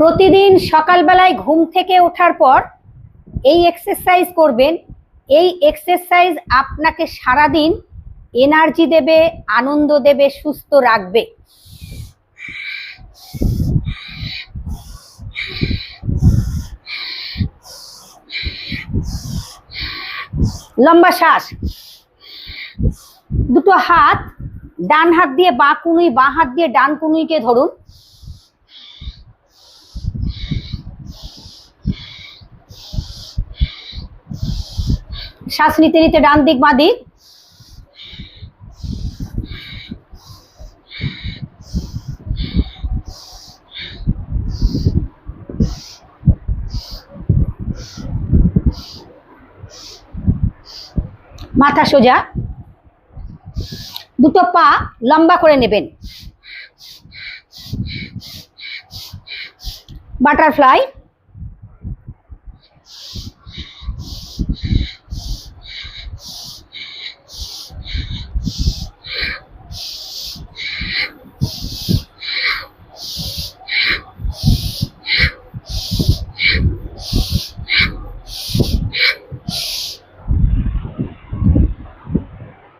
প্রতিদিন সকালবেলায় ঘুম থেকে ওঠার পর এই এক্সারসাইজ করবেন। এই এক্সারসাইজ আপনাকে সারাদিন এনার্জি দেবে, আনন্দ দেবে, সুস্থ রাখবে। লম্বা শ্বাস। দুটো হাত, ডান হাত দিয়ে বাঁ কুনুই, বাঁ হাত দিয়ে ডান কুনুইকে ধরুন। শ্বাস নিতে নিতে ডান দিক, বাঁ দিক। মাথা সোজা। দুটো পা লম্বা করে নেবেন। বাটারফ্লাই।